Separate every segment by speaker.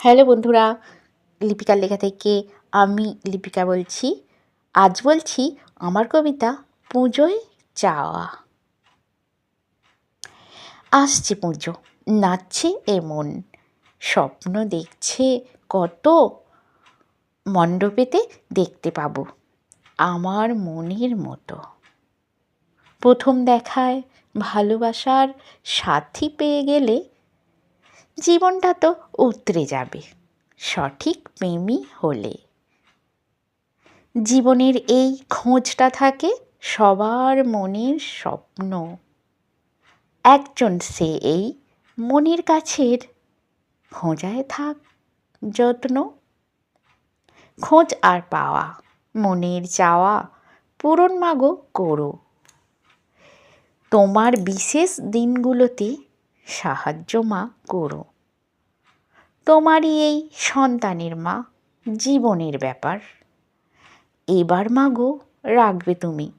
Speaker 1: Hello বন্ধুরা, লিপিকার লেখা থেকে আমি লিপিকা বলছি। আজ বলছি আমার কবিতা পুজোয় চাওয়া। আসছে পুজো, নাচছে এমন স্বপ্ন দেখছে কত, মণ্ডপেতে দেখতে পাবো আমার মনের মতো। প্রথম দেখায় ভালোবাসার সাথী পেয়ে গেলে জীবনটা তো উতরে যাবে। সঠিক প্রেমই হলে। জীবনের এই খোঁজটা থাকে সবার মনের স্বপ্ন। একজন সে এই মনের কাছের খোঁজায় থাক যত্ন। খোঁজ আর পাওয়া, মনের চাওয়া পূরণ মাগো করো। তোমার বিশেষ দিনগুলোতে সাহায্য মা করো। তোমারই এই সন্তানের মা জীবনের ব্যাপার। এবার মাগো রাখবে তুমি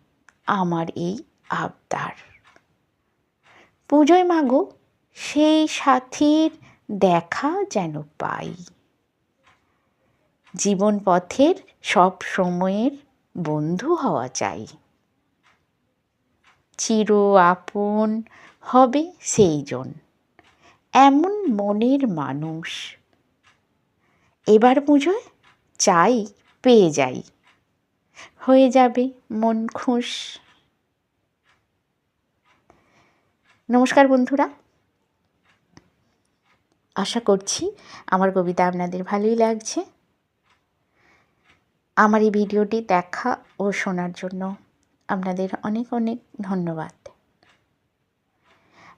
Speaker 1: আমার এই আবদার। পুজোয় মাগো সেই সাথীর দেখা যেন পাই। জীবন পথের সব সময়ের বন্ধু হওয়া চাই। চির আপন হবে সেই জন এমন মনের মানুষ। এবার পুজোয় চাই পেয়ে যাই। হয়ে যাবে মন খুশ। নমস্কার বন্ধুরা। আশা করছি আমার কবিতা আপনাদের ভালোই লাগছে। আমার এই ভিডিওটি দেখা ও শোনার জন্য আপনাদের অনেক অনেক ধন্যবাদ।